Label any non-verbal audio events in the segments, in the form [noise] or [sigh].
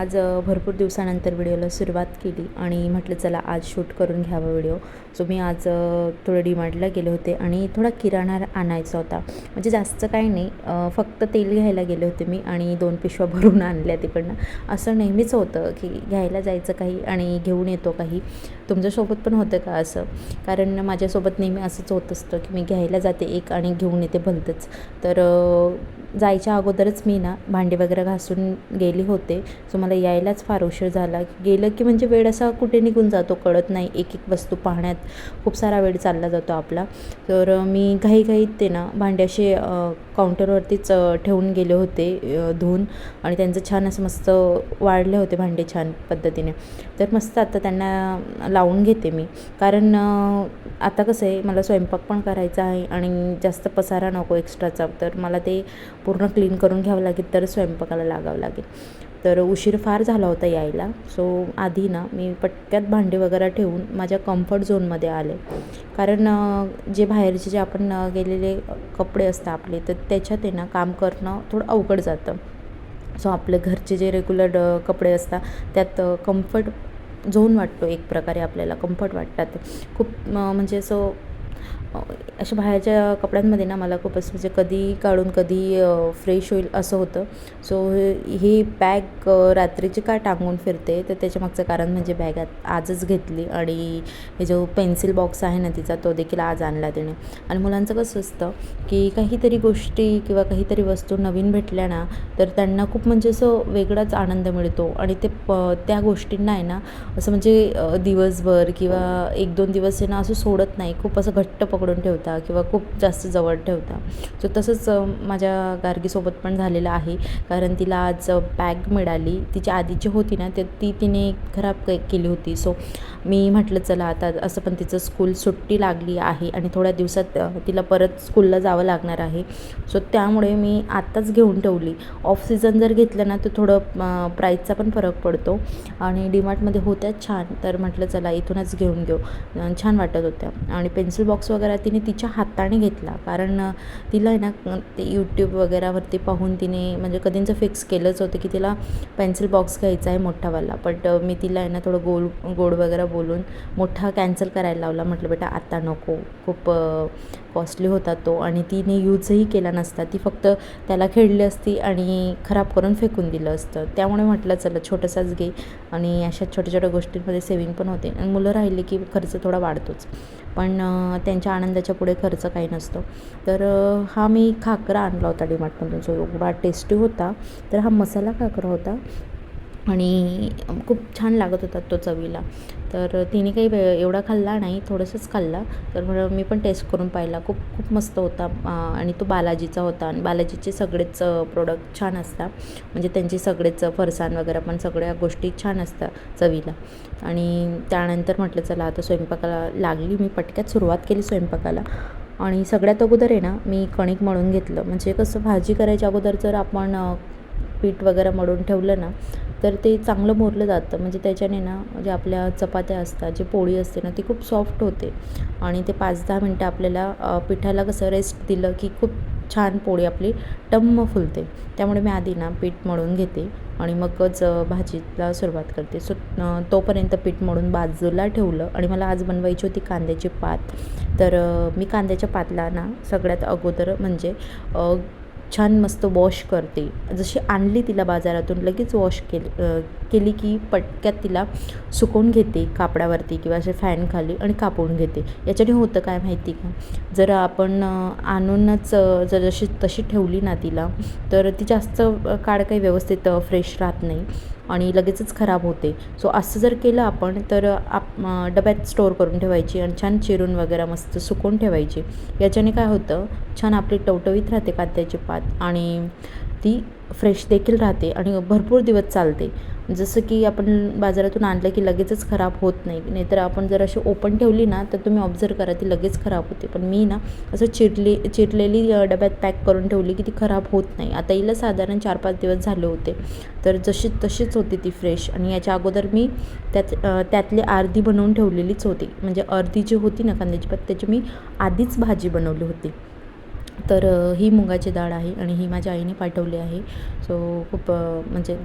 आज भरपूर दिवसानंतर व्हिडिओला सुरुवात केली आणि म्हटलं चला आज शूट करून घ्यावा व्हिडिओ. सो मी आज थोडं डीमार्टला गेले होते आणि थोडा किराणा आणायचा होता. म्हणजे जास्त काही नाही फक्त तेल घ्यायला गेले होते मी आणि दोन पिशव्या [laughs] भरून आणल्या तिकडनं असं नेहमीच होतं की घ्यायला जायचं काही आणि घेऊन येतो काही. तुमच्यासोबत पण होतं का असं? कारण माझ्यासोबत नेहमी असंच होत असतं की मी घ्यायला जाते एक आणि घेऊन येते भलतंच. तर जायच्या अगोदरच मी ना भांडे वगैरे घासून गेली होते. सो मला यायलाच फार उशीर झाला. गेलं की म्हणजे वेळ असा कुठे निघून जातो कळत नाही. एक एक वस्तू पाहण्यात खूप सारा वेळ चालला जातो आपला. तर मी घाईघाईत ते ना भांडे असे काउंटरवरतीच ठेवून गेले होते धुवून. आणि त्यांचं छान असं मस्त वाढले होते भांडे छान पद्धतीने. तर मस्त आता त्यांना लावून घेते मी. कारण आता कसं आहे मला स्वयंपाक पण करायचा आहे आणि जास्त पसारा नको एक्स्ट्राचा. तर मला ते पूर्ण क्लीन करून घ्यावं लागेल तर स्वयंपाकाला लागावं लागेल. तर उशीर फार झाला होता यायला. सो आधी ना मी पटक्यात भांडे वगैरे ठेवून माझ्या कम्फर्ट झोनमध्ये आले. कारण जे बाहेरचे जे आपण गेलेले कपडे असतात आपले तर त्याच्यात आहे ना काम करणं थोडं अवघड जातं. सो आपले घरचे जे रेग्युलर कपडे असतात त्यात कम्फर्ट झोन वाटतो एक प्रकारे आपल्याला कम्फर्ट वाटतात. खूप म्हणजे असं अशा बाहेरच्या कपड्यांमध्ये ना मला खूप असं म्हणजे कधी काढून कधी फ्रेश होईल असं होतं. सो ही बॅग रात्रीची का टांगून फिरते? तर त्याच्यामागचं कारण म्हणजे बॅग आजच घेतली आणि हे जो पेन्सिल बॉक्स आहे ना तिचा तो देखील आज आणला तिने. आणि मुलांचं कसं असतं की काहीतरी गोष्टी किंवा काहीतरी वस्तू नवीन भेटल्या ना तर त्यांना खूप म्हणजे असं वेगळाच आनंद मिळतो. आणि ते प त्या गोष्टींना आहे ना असं म्हणजे दिवसभर किंवा एक दोन दिवस आहे ना असं सोडत नाही. खूप असं घट्ट पकडून ठेवता किंवा खूप जास्त जवळ ठेवता. सो तसंच माझ्या गार्गीसोबत पण झालेलं आहे. कारण तिला आज बॅग मिळाली. तिची आधीची होती ना ते ती तिने खराब के केली होती. सो मी म्हटलं चला आता असं पण तिचं स्कूल सुट्टी लागली आहे आणि थोड्या दिवसात तिला परत स्कूलला जावं लागणार आहे. सो त्यामुळे मी आत्ताच घेऊन ठेवली. ऑफ सीझन जर घेतलं ना तर थोडं प्राईजचा पण फरक पडतो. आणि डीमार्टमध्ये होत्या छान. तर म्हटलं चला इथूनच घेऊन घेऊ. छान वाटत होत्या. आणि पेन्सिल बॉक्स वगैरे तिने तिच्या हाताने घेतला. कारण तिला आहे ना ते यूट्यूब वगैरेवरती पाहून तिने म्हणजे कधींचं फिक्स केलंच होतं की तिला पेन्सिल बॉक्स घ्यायचा आहे मोठावाला. बट मी तिला आहे ना थोडं गोल गोड वगैरे बोलून मोठा कॅन्सल करायला लावला. म्हटलं बेटा आता नको. खूप कॉस्टली होता तो आणि तिने यूजही केला नसता. ती फक्त त्याला खेळली असती आणि खराब करून फेकून दिलं असतं. त्यामुळे म्हटलं चला छोटंसाच घे. आणि अशा छोट्या छोट्या गोष्टींमध्ये सेविंग पण होते. आणि मुलं राहिली की खर्च थोडा वाढतोच. पण त्यांच्या आनंदाच्या पुढे खर्च काही नसतो. तर हा मी खाकरा आणला होता डीमार्टमधून जो एवढा टेस्टी होता तर हा मसाला खाकरा होता. आणि खूप छान लागत होता तो चवीला. तर तिने काही वे एवढा खाल्ला नाही थोडंसंच खाल्ला. तर मी पण टेस्ट करून पाहिला. खूप खूप मस्त होता आणि तो बालाजीचा होता. आणि बालाजीचे सगळेच प्रोडक्ट छान असतात म्हणजे त्यांचे सगळेच फरसाण वगैरे पण सगळ्या गोष्टी छान असतात चवीला. आणि त्यानंतर म्हटलं चला आता स्वयंपाकाला लागली. मी पटक्यात सुरुवात केली स्वयंपाकाला. आणि सगळ्यात अगोदर आहे ना मी कणिक मळून घेतलं. म्हणजे कसं भाजी करायच्या अगोदर जर आपण पीठ वगैरे मळून ठेवलं ना तर ते चांगलं मोरलं जातं. म्हणजे त्याच्याने ना जे आपल्या चपात्या असतात जे पोळी असते ना ती खूप सॉफ्ट होते. आणि ते पाच दहा मिनटं आपल्याला पिठाला कसं रेस्ट दिलं की खूप छान पोळी आपली टम्म फुलते. त्यामुळे मी आधी ना पीठ मळून घेते आणि मगच भाजीला सुरुवात करते. सो तोपर्यंत पीठ मळून बाजूला ठेवलं आणि मला आज बनवायची होती कांद्याची पात. तर मी कांद्याच्या पातला ना सगळ्यात अगोदर म्हणजे छान मस्त वॉश करते. जशी आणली तिला बाजारातून लगेच वॉश केली केली की पटक्यात तिला सुकवून घेते कापडावरती किंवा असे फॅनखाली आणि कापून घेते. याच्याने होतं काय माहिती का? जर आपण आणूनच जर जशी तशी ठेवली ना तिला तर ती जास्त काळ काही व्यवस्थित फ्रेश राहत नाही. आणि लगेचच खराब होते. सो असं जर केलं आपण तर आप डब्यात स्टोअर करून ठेवायची आणि छान चिरून वगैरे मस्त सुकवून ठेवायची. याच्याने काय होतं छान आपली टवटवीत राहते कांद्याची पात आणि ती फ्रेश देखील राहते आणि भरपूर दिवस चालते. जसं की आपण बाजारातून आणलं की लगेचच खराब होत नाही. नाहीतर आपण जर अशी ओपन ठेवली ना तर तुम्ही ऑब्झर्व करा ती लगेच खराब होते. पण मी ना असं चिरली चिरलेली डब्यात पॅक करून ठेवली की ती खराब होत नाही. आता हिला साधारण चार पाच दिवस झाले होते. तर जशी तशीच होती ती फ्रेश आणि याच्या अगोदर मी त्यात त्यातली अर्धी बनवून ठेवलेलीच होती. म्हणजे अर्धी जी होती ना कांद्याची पात त्याची मी आधीच भाजी बनवली होती. तर ही मुगाची डाळ आहे आणि ही माझ्या आईने पाठवली आहे. सो खूप म्हणजे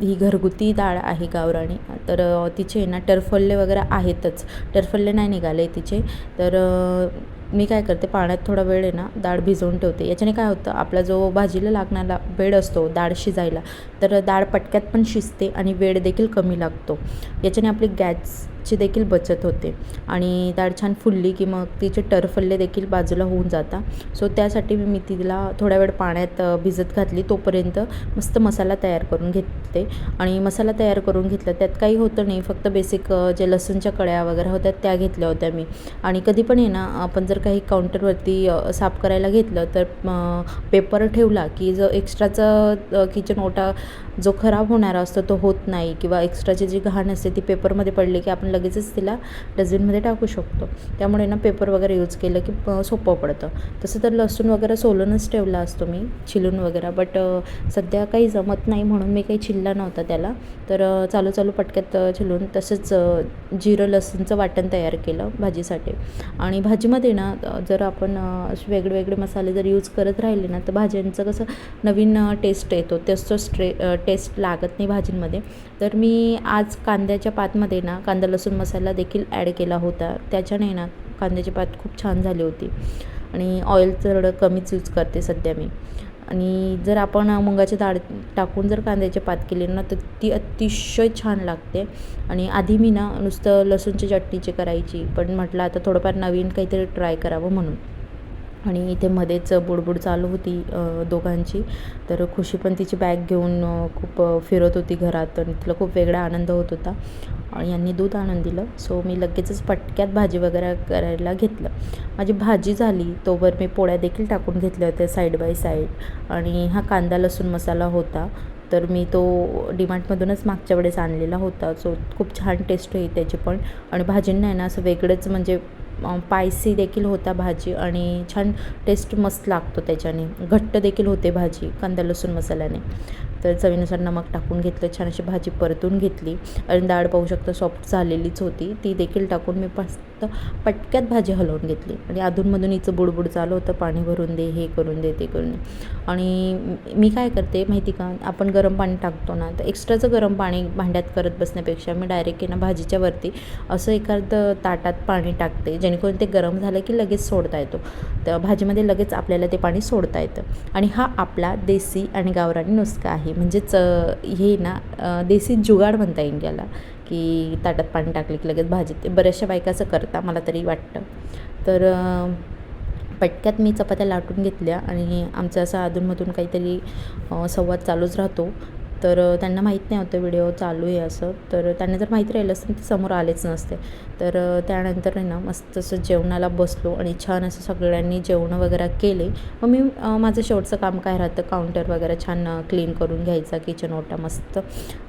ही घरगुती डाळ आहे गावराणी तर तिचे ना टरफल्ले वगैरे आहेतच. टरफल्ले नाही निघाले तिचे. तर मी काय करते पाण्यात थोडा वेळ आहे ना डाळ भिजवून ठेवते. याच्याने काय होतं आपला जो भाजीला लागणारा वेळ असतो डाळ शिजायला तर डाळ पटक्यात पण शिजते आणि वेळ देखील कमी लागतो. याच्याने आपली गॅस ची देखील बचत होते. आणि डाळ छान फुलली की मग तिचे टरफल्ले देखील बाजूला होऊन जातात सो त्यासाठी मी तिला थोड्या वेळ पाण्यात भिजत घातली. तोपर्यंत मस्त मसाला तयार करून घेते. आणि मसाला तयार करून घेतला त्यात काही होतं नाही. फक्त बेसिक जे लसूणच्या कळ्या वगैरे होत्या त्या घेतल्या होत्या मी. आणि कधी पण आहे ना आपण जर काही काउंटरवरती साफ करायला घेतलं तर पेपर ठेवला की जो एक्स्ट्राचा किचन ओटा जो खराब होणारा असतो तो होत नाही किंवा एक्स्ट्राची जी घाण असते ती पेपरमध्ये पडली की आपण लगेचच तिला डस्टबिनमध्ये टाकू शकतो. त्यामुळे ना पेपर वगैरे यूज केलं की सोपं पडतं. तसं तर लसूण वगैरे सोलूनच ठेवला असतो मी चिलून वगैरे. बट सध्या काही जमत नाही म्हणून मी काही चिल्ला नव्हता त्याला. तर चालू चालू पटक्यात छिलून चिलून तसंच जिरं लसूणचं वाटण तयार केलं भाजीसाठी. आणि भाजीमध्ये ना जर आपण असे वेगळे वेगळे मसाले जर यूज करत राहिले ना तर भाज्यांचं कसं नवीन टेस्ट येतो. तेच तो स्ट्रे टेस्ट लागत नाही भाजींमध्ये. तर मी आज कांद्याच्या पातमध्ये ना कांदा लसूण मसाला देखील ॲड केला होता. त्याच्याने ना कांद्याची पात खूप छान झाली होती. आणि ऑइल थोडं कमीच यूज करते सध्या मी. आणि जर आपण मुगाची डाळ टाकून जर कांद्याची पात केली ना तर ती अतिशय छान लागते. आणि आधी मी ना नुसतं लसूणची चटणीची करायची पण म्हटलं आता थोडंफार नवीन काहीतरी ट्राय करावं म्हणून. आणि इथे मध्येच बुडबुड चालू होती दोघांची. तर खुशी पण तिची बॅग घेऊन खूप फिरत होती घरात आणि तिला खूप वेगळा आनंद होत होता. आणि यांनी दूध आणून दिलं. सो मी लगेचच पटक्यात भाजी वगैरे करायला घेतलं. माझी भाजी झाली. तोवर मी पोळ्या देखील टाकून घेतल्या होत्या साईड बाय साईड आणि हा कांदा लसूण मसाला होता. तर मी तो डिमार्टमधूनच मागच्या वेळेस आणलेला होता. सो खूप छान टेस्ट होईल त्याची पण. आणि भाजींना आहे ना असं वेगळंच म्हणजे पायसी देखील होता भाजी आणि छान टेस्ट मस्त लागतो त्याच्याने. घट्ट देखील होते भाजी कांदा लसूण मसाल्याने. तर चवीनुसार नमक टाकून घेतलं छान अशी भाजी परतून घेतली. आणि डाळ पाहू शकतो सॉफ्ट झालेलीच होती. ती देखील टाकून मी मस्त पटक्यात भाजी हलवून घेतली. आणि अधूनमधून हिचं बुडबुड चालू होतं पाणी भरून दे हे करून दे ते करून दे. आणि मी काय करते माहिती का आपण गरम पाणी टाकतो ना तर एक्स्ट्राचं गरम पाणी भांड्यात करत बसण्यापेक्षा मी डायरेक्ट आहे ना भाजीच्या वरती असं एखादं ताटात पाणी टाकते जेणेकरून ते गरम झालं की लगेच सोडता येतो. तर भाजीमध्ये लगेच आपल्याला ते पाणी सोडता येतं. आणि हा आपला देसी आणि गावरानी नुस्खा आहे. म्हणजेच अ, हे ना देसी जुगाड म्हणता येईल याला की ताटात पाणी टाकले की लगेच भाजी ते बऱ्याचशा बायका असं करता मला तरी वाटतं. तर पटक्यात मी चपात्या लाटून घेतल्या आणि आमचं असं अधूनमधून काहीतरी संवाद चालूच राहतो. तर त्यांना माहीत नाही होतं व्हिडिओ चालू आहे असं. तर त्यांना जर माहीत राहिलं असतं ते समोर आलेच नसते. तर त्यानंतर आहे ना मस्त असं जेवणाला बसलो आणि छान असं सगळ्यांनी जेवणं वगैरे केले. मग मी माझं शेवटचं काम काय राहतं? काउंटर वगैरे छान क्लीन करून घ्यायचा किचन ओटा मस्त.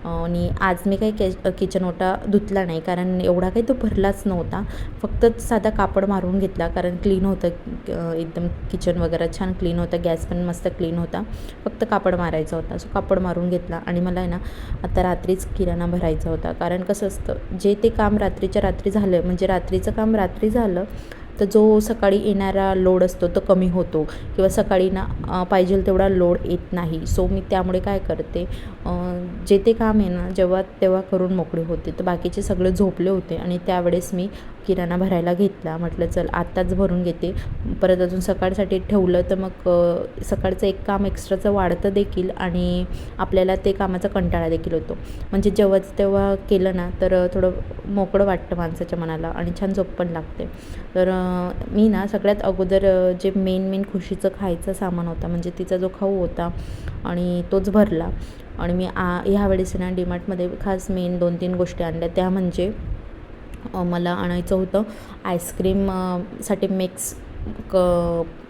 आणि आज मी काही के किचन ओटा धुतला नाही कारण एवढा काही तो भरलाच नव्हता. फक्त साधा कापड मारून घेतला कारण क्लीन होतं एकदम किचन वगैरे छान क्लीन होतं गॅस पण मस्त क्लीन होता. फक्त कापड मारायचा होता. सो कापड मारून घेतला. आणि मला आहे ना आता रात्रीच किराणा भरायचा होता. कारण कसं असतं जे ते काम रात्रीच्या रात्री झालं म्हणजे रात्रीचं काम रात्री झालं तर जो सकाळी येणारा लोड असतो तो कमी होतो. किंवा सकाळी ना पाहिजे तेवढा लोड येत नाही. सो मी त्यामुळे काय करते जे ते काम आहे ना जेव्हा तेव्हा करून मोकळे होते. तर बाकीचे सगळे झोपले होते आणि त्यावेळेस मी किराणा भरायला घेतला. म्हटलं चल आत्ताच भरून घेते. परत अजून सकाळसाठी ठेवलं तर मग सकाळचं एक काम एक्स्ट्राचं वाढतं देखील आणि आपल्याला ते कामाचा कंटाळा देखील होतो. म्हणजे जेव्हाच तेव्हा केलं ना तर थोडं मोकळं वाटतं माणसाच्या मनाला आणि छान झोप पण लागते. तर मी ना सगळ्यात अगोदर जे मेन मेन खुशीचं खायचं सामान होता म्हणजे तिचा जो खाऊ होता आणि तोच भरला. आणि मी आ ह्या वेळेस ना डीमार्टमध्ये खास मेन दोन तीन गोष्टी आणल्या. त्या म्हणजे मला आणायचं होतं. आईस्क्रीमसाठी मिक्स क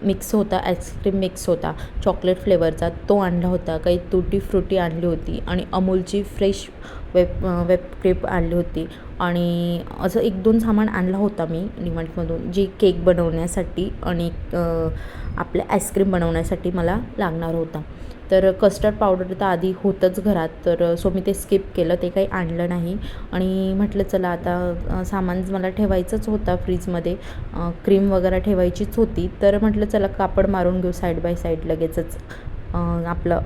मिक्स होता आईस्क्रीम मिक्स होता. चॉकलेट फ्लेवरचा तो आणला होता. काही तुटी फ्रुटी आणली होती. आणि अमूलची फ्रेश वेप वेप क्रीप आणली होती. आणि असं एक दोन सामान आणला होता मी डिमार्टमधून जी केक बनवण्यासाठी आणि अ, आपल्या आईस्क्रीम बनवण्यासाठी मला लागणार होता. तर कस्टर्ड पावडर तर आधी होतंच घरात तर सो मी ते स्किप केलं ते काही आणलं नाही. आणि म्हटलं चला आता सामान मला ठेवायचंच होता फ्रीजमध्ये क्रीम वगैरे ठेवायचीच होती. तर म्हटलं चला कापड मारून घेऊ साईड बाय साईड लगेचच आपलं.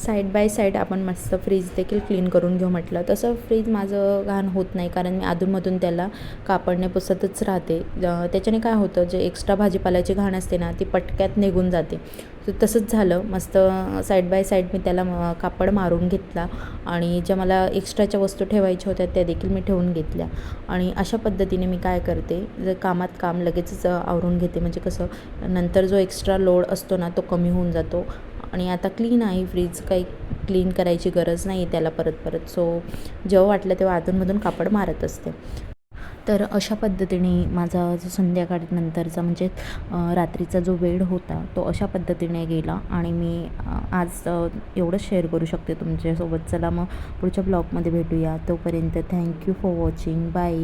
साईड बाय साईड आपण मस्त फ्रीज देखील क्लीन करून घेऊ म्हटलं. तसं फ्रीज माझं घाण होत नाही कारण मी अधूनमधून त्याला कापडने पुसतच राहते. त्याच्याने काय होतं जे एक्स्ट्रा भाजीपाल्याची घाण असते ना ती पटक्यात निघून जाते. तर तसंच झालं. मस्त साईड बाय साईड मी त्याला कापड मारून घेतला आणि ज्या मला एक्स्ट्राच्या वस्तू ठेवायच्या होत्या त्या देखील मी ठेवून घेतल्या. आणि अशा पद्धतीने मी काय करते जर कामात काम लगेचच आवरून घेते. म्हणजे कसं नंतर जो एक्स्ट्रा लोड असतो ना तो कमी होऊन जातो. आणि आता क्लीन आहे फ्रीज काही क्लीन करायची गरज नाही त्याला परत परत. सो जेव्हा वाटलं तेव्हा अधूनमधून कापड मारत असते. तर अशा पद्धतीने माझा जो संध्याकाळनंतरचा म्हणजे रात्रीचा जो वेळ होता तो अशा पद्धतीने गेला आणि मी आज एवढंच शेअर करू शकते तुमच्यासोबत. चला मग पुढच्या ब्लॉगमध्ये भेटूया. तोपर्यंत थँक्यू फॉर वॉचिंग बाय